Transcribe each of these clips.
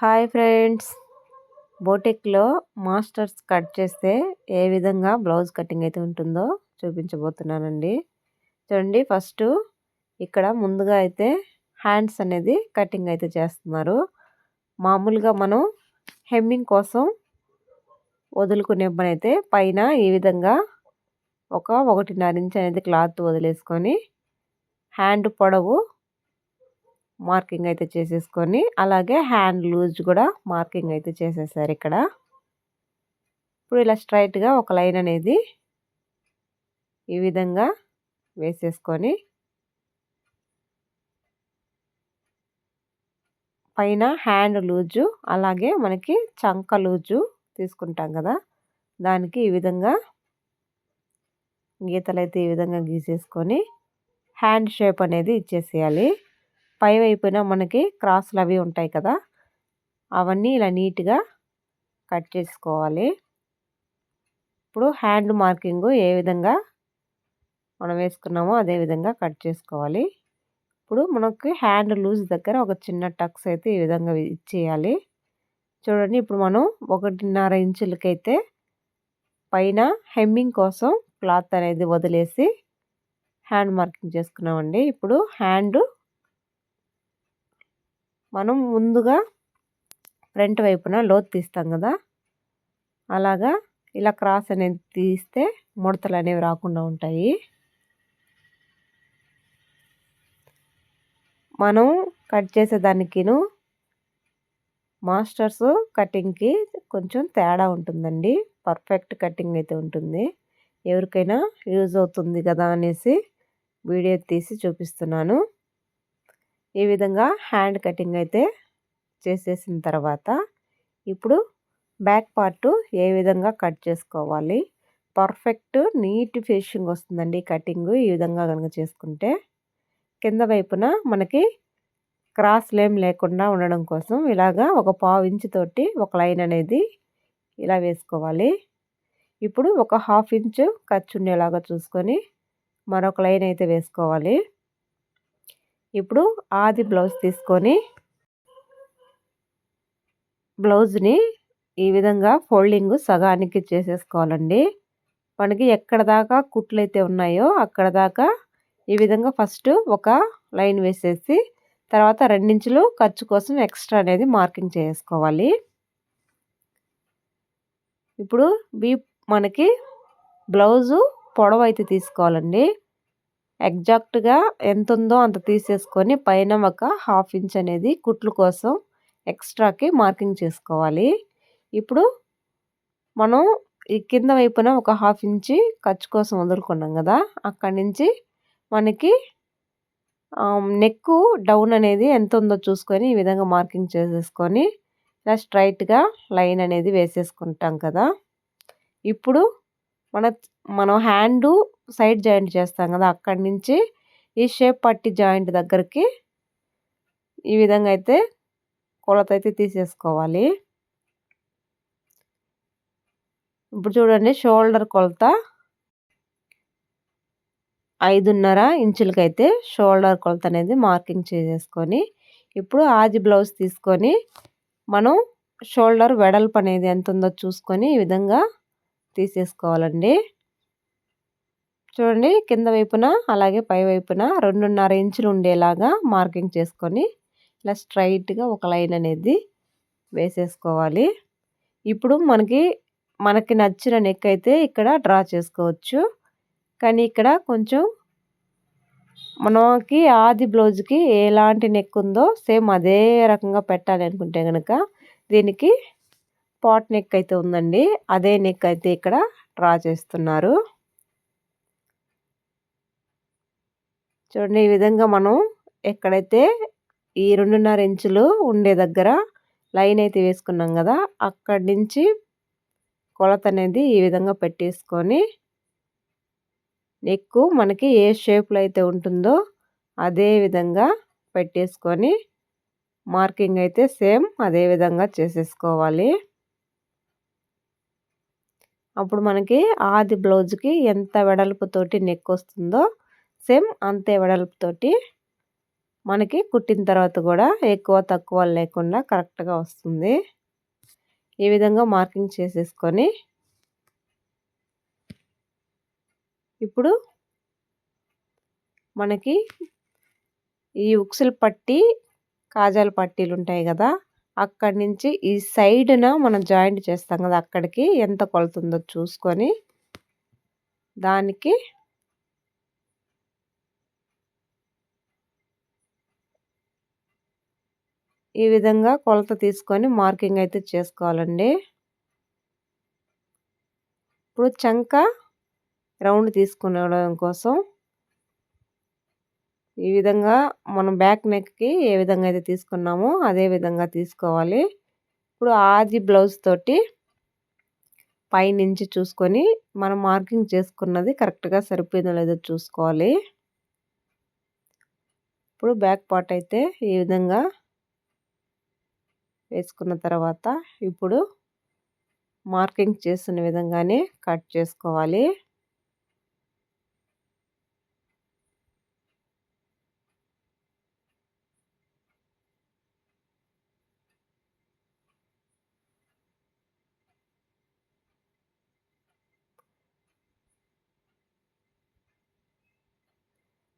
Hi friends. బోటిక్లో masters cut చేస్తే ఏ విధంగా బ్లౌజ్ కటింగ్ అయితే ఉంటుందో చూపించబోతున్నానండి. చూడండి ఫస్ట్ ఇక్కడ ముందుగా అయితే హ్యాండ్స్ అనేది కటింగ్ అయితే చేస్తున్నారు. మామూలుగా మనం హెమ్మింగ్ కోసం వదులుకునే పని అయితే పైన ఈ విధంగా ఒక ఒకటిన్నర ఇంచ్ అనేది క్లాత్ వదిలేసుకొని హ్యాండ్ పొడవు మార్కింగ్ అయితే చేసేసుకొని అలాగే హ్యాండ్ లూజ్ కూడా మార్కింగ్ అయితే చేసేసారు ఇక్కడ. ఇప్పుడు ఇలా స్ట్రైట్గా ఒక లైన్ అనేది ఈ విధంగా వేసేసుకొని పైన హ్యాండ్ లూజు అలాగే మనకి చంక లూజు తీసుకుంటాం కదా దానికి ఈ విధంగా గీతలు అయితే ఈ విధంగా గీసేసుకొని హ్యాండ్ షేప్ అనేది ఇచ్చేసేయాలి. పై వైపున మనకి క్రాస్లు అవి ఉంటాయి కదా అవన్నీ ఇలా నీట్గా కట్ చేసుకోవాలి. ఇప్పుడు హ్యాండ్ మార్కింగ్ ఏ విధంగా మనం వేసుకున్నామో అదే విధంగా కట్ చేసుకోవాలి. ఇప్పుడు మనకి హ్యాండ్ లూజ్ దగ్గర ఒక చిన్న టక్స్ అయితే ఈ విధంగా ఇచ్చేయాలి. చూడండి ఇప్పుడు మనం ఒకటిన్నర ఇంచులకైతే పైన హెమ్మింగ్ కోసం క్లాత్ అనేది వదిలేసి హ్యాండ్ మార్కింగ్ చేసుకున్నామండి. ఇప్పుడు హ్యాండ్ మనం ముందుగా ఫ్రంట్ వైపున లోతు తీస్తాం కదా? అలాగా ఇలా క్రాస్ అనేది తీస్తే ముడతలు అనేవి రాకుండా ఉంటాయి. మనం కట్ చేసేదానికిను మాస్టర్స్ కటింగ్కి కొంచెం తేడా ఉంటుందండి. పర్ఫెక్ట్ కటింగ్ అయితే ఉంటుంది. ఎవరికైనా యూజ్ అవుతుంది కదా అనేసి వీడియో తీసి చూపిస్తున్నాను. ఈ విధంగా హ్యాండ్ కటింగ్ అయితే చేసేసిన తర్వాత ఇప్పుడు బ్యాక్ పార్ట్ ఏ విధంగా కట్ చేసుకోవాలి. పర్ఫెక్ట్ నీట్ ఫినిషింగ్ వస్తుందండి కటింగ్. ఈ విధంగా కనుక చేసుకుంటే కింద వైపున మనకి క్రాస్ లేమ్ లేకుండా ఉండడం కోసం ఇలాగా ఒక పావు ఇంచు తోటి ఒక లైన్ అనేది ఇలా వేసుకోవాలి. ఇప్పుడు ఒక హాఫ్ ఇంచు ఖర్చు ఉండేలాగా చూసుకొని మరొక లైన్ అయితే వేసుకోవాలి. ఇప్పుడు ఆది బ్లౌజ్ తీసుకొని బ్లౌజ్ని ఈ విధంగా ఫోల్డింగ్ సగానికి చేసేసుకోవాలండి. మనకి ఎక్కడ దాకా కుట్లు అయితే ఉన్నాయో అక్కడ దాకా ఈ విధంగా ఫస్ట్ ఒక లైన్ వేసేసి తర్వాత రెండించులు ఖర్చు కోసం ఎక్స్ట్రా అనేది మార్కింగ్ చేసుకోవాలి. ఇప్పుడు బీ మనకి బ్లౌజు పొడవు అయితే తీసుకోవాలండి. ఎగ్జాక్ట్గా ఎంత ఉందో అంత తీసేసుకొని పైన ఒక హాఫ్ ఇంచ్ అనేది కుట్లు కోసం ఎక్స్ట్రాకి మార్కింగ్ చేసుకోవాలి. ఇప్పుడు మనం ఈ కింద వైపున ఒక హాఫ్ ఇంచి ఖర్చు కోసం వదులుకున్నాం కదా అక్కడి నుంచి మనకి నెక్ డౌన్ అనేది ఎంత ఉందో చూసుకొని ఈ విధంగా మార్కింగ్ చేసేసుకొని ఇలా స్ట్రైట్గా లైన్ అనేది వేసేసుకుంటాం కదా. ఇప్పుడు మన మనం హ్యాండు సైడ్ జాయింట్ చేస్తాం కదా అక్కడి నుంచి ఈ షేప్ పట్టి జాయింట్ దగ్గరికి ఈ విధంగా అయితే కొలత అయితే తీసేసుకోవాలి. ఇప్పుడు చూడండి షోల్డర్ కొలత ఐదున్నర ఇంచులకైతే షోల్డర్ కొలత అనేది మార్కింగ్ చేసేసుకొని ఇప్పుడు ఆది బ్లౌజ్ తీసుకొని మనం షోల్డర్ వెడల్పు అనేది ఎంత ఉందో చూసుకొని ఈ విధంగా తీసేసుకోవాలండి. చూడండి కింద వైపున అలాగే పై వైపున రెండున్నర ఇంచులు ఉండేలాగా మార్కింగ్ చేసుకొని ఇలా స్ట్రైట్గా ఒక లైన్ అనేది వేసేసుకోవాలి. ఇప్పుడు మనకి మనకి నచ్చిన నెక్ అయితే ఇక్కడ డ్రా చేసుకోవచ్చు. కానీ ఇక్కడ కొంచెం మనకి ఆది బ్లౌజ్కి ఎలాంటి నెక్ ఉందో సేమ్ అదే రకంగా పెట్టాలి అనుకుంటే కనుక దీనికి పాట్ నెక్ అయితే ఉందండి. అదే నెక్ అయితే ఇక్కడ డ్రా చేస్తున్నారు. చూడండి ఈ విధంగా మనం ఎక్కడైతే ఈ రెండున్నర ఇంచులు ఉండే దగ్గర లైన్ అయితే వేసుకున్నాం కదా అక్కడి నుంచి కొలత అనేది ఈ విధంగా పెట్టేసుకొని నెక్కు మనకి ఏ షేప్లో అయితే ఉంటుందో అదే విధంగా పెట్టేసుకొని మార్కింగ్ అయితే సేమ్ అదే విధంగా చేసేసుకోవాలి. అప్పుడు మనకి ఆది బ్లౌజ్కి ఎంత వెడల్పుతోటి నెక్ వస్తుందో సేమ్ అంతే వెడల్పుతోటి మనకి కుట్టిన తర్వాత కూడా ఎక్కువ తక్కువ లేకుండా కరెక్ట్గా వస్తుంది. ఈ విధంగా మార్కింగ్ చేసేసుకొని ఇప్పుడు మనకి ఈ ఉక్సులు పట్టి కాజాల పట్టీలు ఉంటాయి కదా అక్కడి నుంచి ఈ సైడ్న మనం జాయింట్ చేస్తాం కదా అక్కడికి ఎంత కొలుతుందో చూసుకొని దానికి ఈ విధంగా కొలత తీసుకొని మార్కింగ్ అయితే చేసుకోవాలండి. ఇప్పుడు చంక రౌండ్ తీసుకునేవడం కోసం ఈ విధంగా మనం బ్యాక్ నెక్కి ఏ విధంగా అయితే తీసుకున్నామో అదే విధంగా తీసుకోవాలి. ఇప్పుడు ఆది బ్లౌజ్ తోటి పైనుంచి చూసుకొని మనం మార్కింగ్ చేసుకున్నది కరెక్ట్గా సరిపోయిందో లేదో చూసుకోవాలి. ఇప్పుడు బ్యాక్ పార్ట్ అయితే ఈ విధంగా వేసుకున్న తర్వాత ఇప్పుడు మార్కింగ్ చేసిన విధంగానే కట్ చేసుకోవాలి.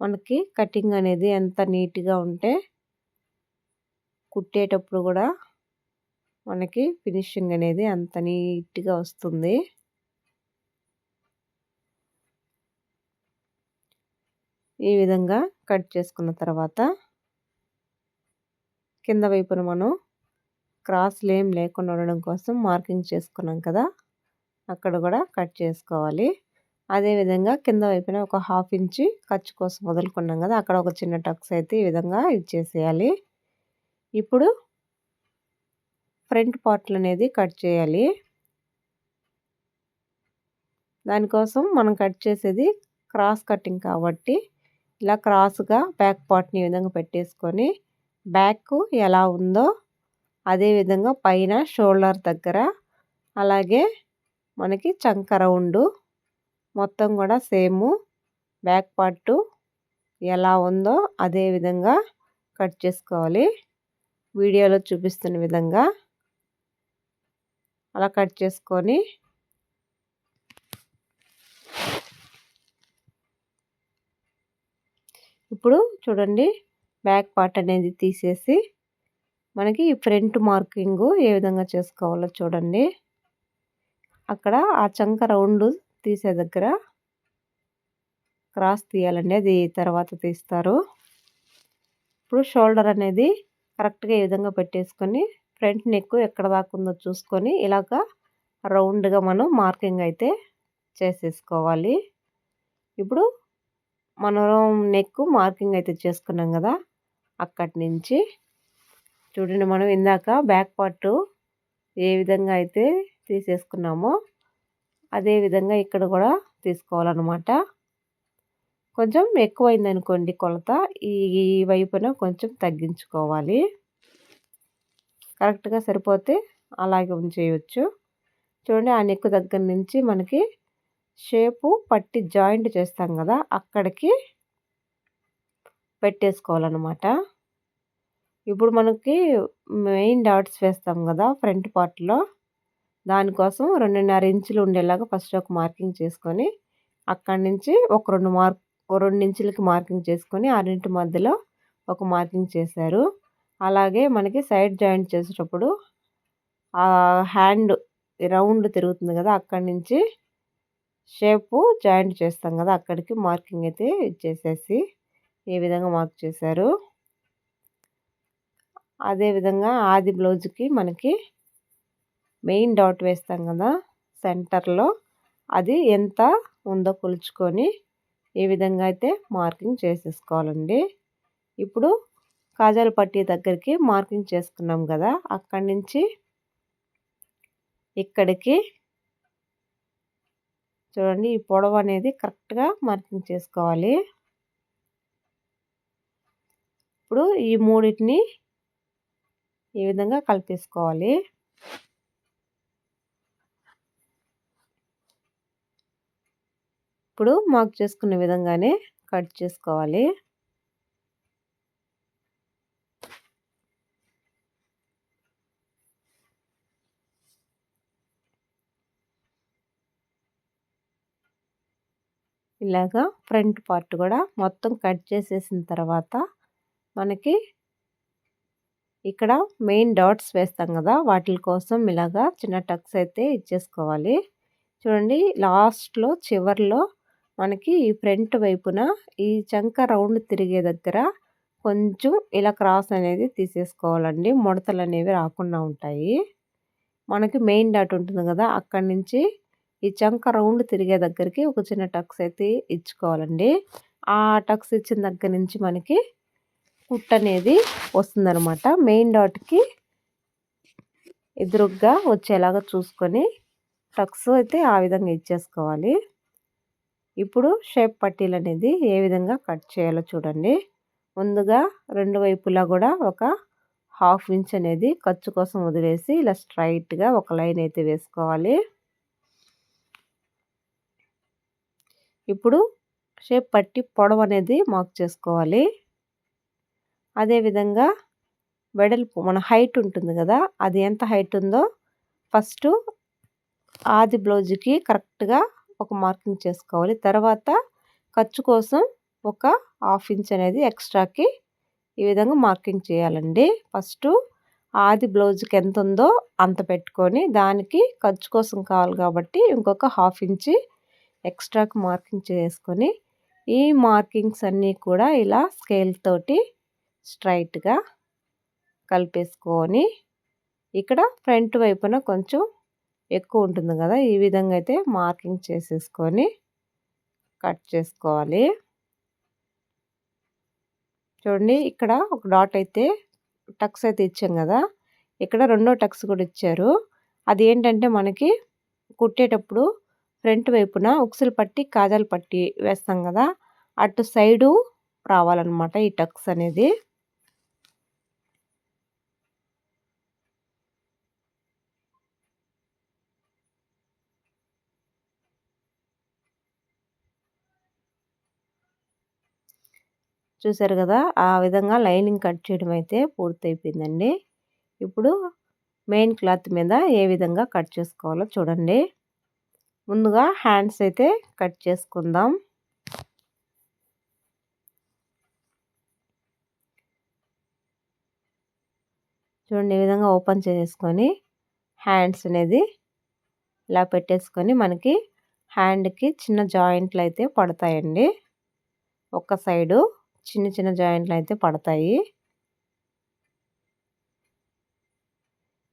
మనకి కటింగ్ అనేది ఎంత నీట్గా ఉంటే కుట్టేటప్పుడు కూడా మనకి ఫినిషింగ్ అనేది అంత నీట్గా వస్తుంది. ఈ విధంగా కట్ చేసుకున్న తర్వాత కింద వైపున మనం క్రాస్లు ఏం లేకుండా ఉండడం కోసం మార్కింగ్ చేసుకున్నాం కదా! అక్కడ కూడా కట్ చేసుకోవాలి. అదేవిధంగా కింద వైపున ఒక హాఫ్ ఇంచి ఖర్చు కోసం వదులుకున్నాం కదా! అక్కడ ఒక చిన్న టక్స్ అయితే ఈ విధంగా ఇచ్చేసేయాలి ఇప్పుడు ఫ్రంట్ పార్ట్లు అనేది కట్ చేయాలి. దానికోసం మనం కట్ చేసేది క్రాస్ కటింగ్ కాబట్టి ఇలా క్రాస్గా బ్యాక్ పార్ట్ని ఈ విధంగా పెట్టేసుకొని బ్యాక్ ఎలా ఉందో అదే విధంగా పైన షోల్డర్ దగ్గర అలాగే మనకి చంక ఉండు మొత్తం కూడా సేమ్ బ్యాక్ పార్ట్ ఎలా ఉందో అదే విధంగా కట్ చేసుకోవాలి. వీడియోలో చూపిస్తున్న విధంగా అలా కట్ చేసుకొని ఇప్పుడు చూడండి బ్యాక్ పార్ట్ అనేది తీసేసి మనకి ఫ్రంట్ మార్కింగ్ ఏ విధంగా చేసుకోవాలో చూడండి. అక్కడ ఆ చంక రౌండ్ తీసే దగ్గర క్రాస్ తీయాలండి. అది తర్వాత తీస్తారు. ఇప్పుడు షోల్డర్ అనేది కరెక్ట్గా ఈ విధంగా పెట్టేసుకొని ఫ్రంట్ నెక్ ఎక్కడ దాకా ఉందో చూసుకొని ఇలాగ రౌండ్గా మనం మార్కింగ్ అయితే చేసేసుకోవాలి. ఇప్పుడు మనం నెక్ మార్కింగ్ అయితే చేసుకున్నాం కదా అక్కడి నుంచి. చూడండి మనం ఇందాక బ్యాక్ పార్ట్ ఏ విధంగా అయితే తీసేసుకున్నామో అదే విధంగా ఇక్కడ కూడా తీసుకోవాలన్నమాట. కొంచెం ఎక్కువైందనుకోండి కొలత ఈ వైపున కొంచెం తగ్గించుకోవాలి. కరెక్ట్గా సరిపోతే అలాగే ఉంచేయచ్చు. చూడండి ఆ నెక్ దగ్గర నుంచి మనకి షేపు పట్టి జాయింట్ చేస్తాం కదా అక్కడికి పెట్టేసుకోవాలన్నమాట. ఇప్పుడు మనకి మెయిన్ డాట్స్ వేస్తాం కదా ఫ్రంట్ పార్ట్లో. దానికోసం రెండున్నర ఇంచులు ఉండేలాగా ఫస్ట్ ఒక మార్కింగ్ చేసుకొని అక్కడి నుంచి ఒక రెండు మార్క్ రెండు ఇంచులకి మార్కింగ్ చేసుకొని ఆరింటి మధ్యలో ఒక మార్కింగ్ చేశారు. అలాగే మనకి సైడ్ జాయింట్ చేసేటప్పుడు ఆ హ్యాండ్ రౌండ్ తిరుగుతుంది కదా అక్కడి నుంచి షేపు జాయింట్ చేస్తాం కదా అక్కడికి మార్కింగ్ అయితే ఇచ్చేసేసి ఈ విధంగా మార్క్ చేశారు. అదేవిధంగా ఆది బ్లౌజ్కి మనకి మెయిన్ డాట్ వేస్తాం కదా సెంటర్లో అది ఎంత ఉందో కొలుచుకొని ఈ విధంగా అయితే మార్కింగ్ చేసేసుకోవాలండి. ఇప్పుడు కాజాలు పట్టీ దగ్గరికి మార్కింగ్ చేసుకున్నాం కదా అక్కడి నుంచి ఇక్కడికి చూడండి ఈ పొడవు అనేది కరెక్ట్గా మార్కింగ్ చేసుకోవాలి. ఇప్పుడు ఈ మూడింటిని ఈ విధంగా కలిపేసుకోవాలి. ఇప్పుడు మార్క్ చేసుకునే విధంగానే కట్ చేసుకోవాలి. ఇలాగా ఫ్రంట్ పార్ట్ కూడా మొత్తం కట్ చేసేసిన తర్వాత మనకి ఇక్కడ మెయిన్ డాట్స్ వేస్తాం కదా వాటి కోసం ఇలాగా చిన్న టక్స్ అయితే ఇచ్చేసుకోవాలి. చూడండి లాస్ట్లో చివర్లో మనకి ఈ ఫ్రంట్ వైపున ఈ చంక రౌండ్ తిరిగే దగ్గర కొంచెం ఇలా క్రాస్ అనేది తీసేసుకోవాలండి. ముడతలు అనేవి రాకుండా ఉంటాయి. మనకి మెయిన్ డాట్ ఉంటుంది కదా అక్కడి నుంచి ఈ చంక రౌండ్ తిరిగే దగ్గరికి ఒక చిన్న టక్స్ అయితే ఇచ్చుకోవాలండి. ఆ టక్స్ ఇచ్చిన దగ్గర నుంచి మనకి కుట్ అనేది వస్తుందనమాట మెయిన్ డాట్కి ఎదురుగ్గా వచ్చేలాగా చూసుకొని టక్స్ అయితే ఆ విధంగా ఇచ్చేసుకోవాలి. ఇప్పుడు షేప్ పట్టీలు అనేది ఏ విధంగా కట్ చేయాలో చూడండి. ముందుగా రెండు వైపులా కూడా ఒక హాఫ్ ఇంచ్ అనేది ఖర్చు కోసం వదిలేసి ఇలా స్ట్రైట్గా ఒక లైన్ అయితే వేసుకోవాలి. ఇప్పుడు షేప్ పట్టి పొడవు అనేది మార్క్ చేసుకోవాలి. అదేవిధంగా వెడల్పు మన హైట్ ఉంటుంది కదా అది ఎంత హైట్ ఉందో ఫస్ట్ ఆది బ్లౌజ్కి కరెక్ట్గా ఒక మార్కింగ్ చేసుకోవాలి. తర్వాత ఖర్చు కోసం ఒక హాఫ్ ఇంచ్ అనేది ఎక్స్ట్రాకి ఈ విధంగా మార్కింగ్ చేయాలండి. ఫస్ట్ ఆది బ్లౌజ్కి ఎంత ఉందో అంత పెట్టుకొని దానికి ఖర్చు కోసం కావాలి కాబట్టి ఇంకొక హాఫ్ ఇంచి ఎక్స్ట్రాకి మార్కింగ్ చేసుకొని ఈ మార్కింగ్స్ అన్నీ కూడా ఇలా స్కేల్ తోటి స్ట్రైట్గా కలిపేసుకొని ఇక్కడ ఫ్రంట్ వైపున కొంచెం ఎక్కువ ఉంటుంది కదా ఈ విధంగా అయితే మార్కింగ్ చేసేసుకొని కట్ చేసుకోవాలి. చూడండి ఇక్కడ ఒక డాట్ అయితే టక్స్ అయితే ఇచ్చాం కదా ఇక్కడ రెండో టక్స్ కూడా ఇచ్చారు. అది ఏంటంటే మనకి కుట్టేటప్పుడు ఫ్రంట్ వైపున ఉక్సులు పట్టి కాజాలు పట్టి వేస్తాం కదా అటు సైడు రావాలన్నమాట ఈ టక్స్ అనేది. చూసారు కదా ఆ విధంగా లైనింగ్ కట్ చేయడం అయితే పూర్తయిపోయిందండి. ఇప్పుడు మెయిన్ క్లాత్ మీద ఏ విధంగా కట్ చేసుకోవాలో చూడండి. ముందుగా హ్యాండ్స్ అయితే కట్ చేసుకుందాం. చూడండి ఈ విధంగా ఓపెన్ చేసుకొని హ్యాండ్స్ అనేది ఇలా పెట్టేసుకొని మనకి హ్యాండ్కి చిన్న జాయింట్లు అయితే పడతాయండి. ఒక సైడు చిన్న చిన్న జాయింట్లు అయితే పడతాయి.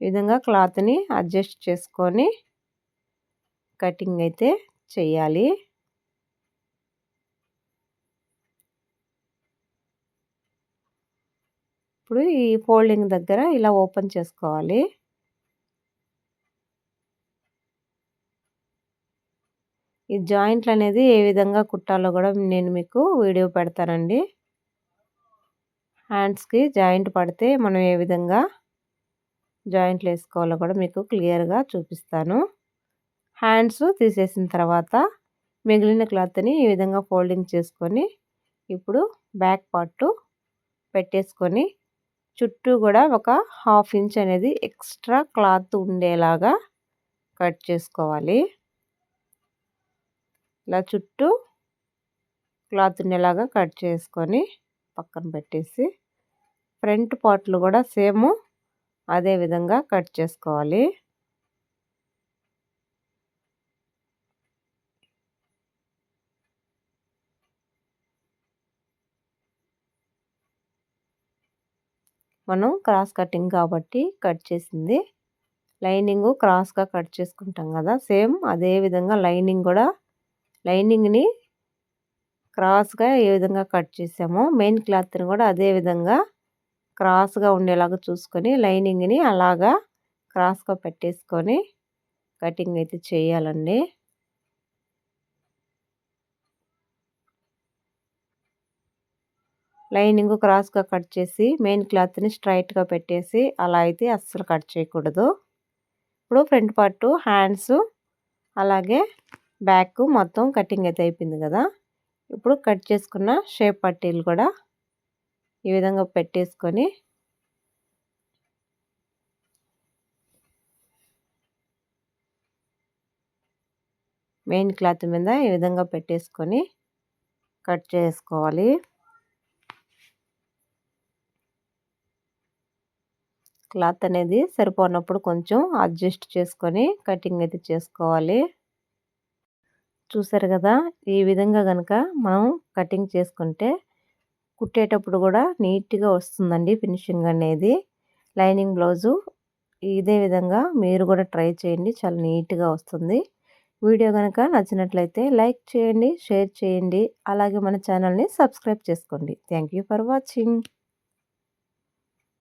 ఈ విధంగా క్లాత్ని అడ్జస్ట్ చేసుకొని కటింగ్ అయితే చేయాలి ఇప్పుడు ఈ ఫోల్డింగ్ దగ్గర ఇలా ఓపెన్ చేసుకోవాలి. ఈ జాయింట్లు అనేది ఏ విధంగా కుట్టాలో కూడా నేను మీకు వీడియో పెడతానండి. హ్యాండ్స్కి జాయింట్ పడితే మనం ఏ విధంగా జాయింట్లు వేసుకోవాలో కూడా మీకు క్లియర్గా చూపిస్తాను. హ్యాండ్స్ తీసేసిన తర్వాత మిగిలిన క్లాత్ని ఈ విధంగా ఫోల్డింగ్ చేసుకొని ఇప్పుడు బ్యాక్ పార్ట్ పెట్టేసుకొని చుట్టూ కూడా ఒక హాఫ్ ఇంచ్ అనేది ఎక్స్ట్రా క్లాత్ ఉండేలాగా కట్ చేసుకోవాలి. ఇలా చుట్టూ క్లాత్ ఉండేలాగా కట్ చేసుకొని పక్కన పెట్టేసి ఫ్రంట్ పార్ట్లు కూడా సేమ్ అదే విధంగా కట్ చేసుకోవాలి. మనం క్రాస్ కటింగ్ కాబట్టి కట్ చేసింది. లైనింగ్ క్రాస్గా కట్ చేసుకుంటాం కదా. సేమ్ అదే విధంగా లైనింగ్ కూడా లైనింగ్ని క్రాస్గా ఏ విధంగా కట్ చేసామో మెయిన్ క్లాత్ని కూడా అదే విధంగా క్రాస్గా ఉండేలాగా చూసుకొని లైనింగ్ని అలాగా క్రాస్గా పెట్టేసుకొని కటింగ్ అయితే చేయాలండి. లైనింగ్ క్రాస్గా కట్ చేసి మెయిన్ క్లాత్ని స్ట్రైట్గా పెట్టేసి అలా అయితే అస్సలు కట్ చేయకూడదు. ఇప్పుడు ఫ్రంట్ పార్ట్ హ్యాండ్స్ అలాగే బ్యాక్ మొత్తం కటింగ్ అయితే అయిపోయింది కదా. ఇప్పుడు కట్ చేసుకున్న షేప్ పట్టీలు కూడా ఈ విధంగా పెట్టేసుకొని మెయిన్ క్లాత్ మీద ఈ విధంగా పెట్టేసుకొని కట్ చేసుకోవాలి. క్లాత్ అనేది సరిపోనప్పుడు కొంచెం అడ్జస్ట్ చేసుకొని కటింగ్ అయితే చేసుకోవాలి. చూసారు కదా ఈ విధంగా కనుక మనం కటింగ్ చేసుకుంటే కుట్టేటప్పుడు కూడా నీట్గా వస్తుందండి ఫినిషింగ్ అనేది. లైనింగ్ బ్లౌజు ఇదే విధంగా మీరు కూడా ట్రై చేయండి చాలా నీట్గా వస్తుంది. వీడియో కనుక నచ్చినట్లయితే లైక్ చేయండి షేర్ చేయండి అలాగే మన ఛానల్ని సబ్స్క్రైబ్ చేసుకోండి. Thank for watching.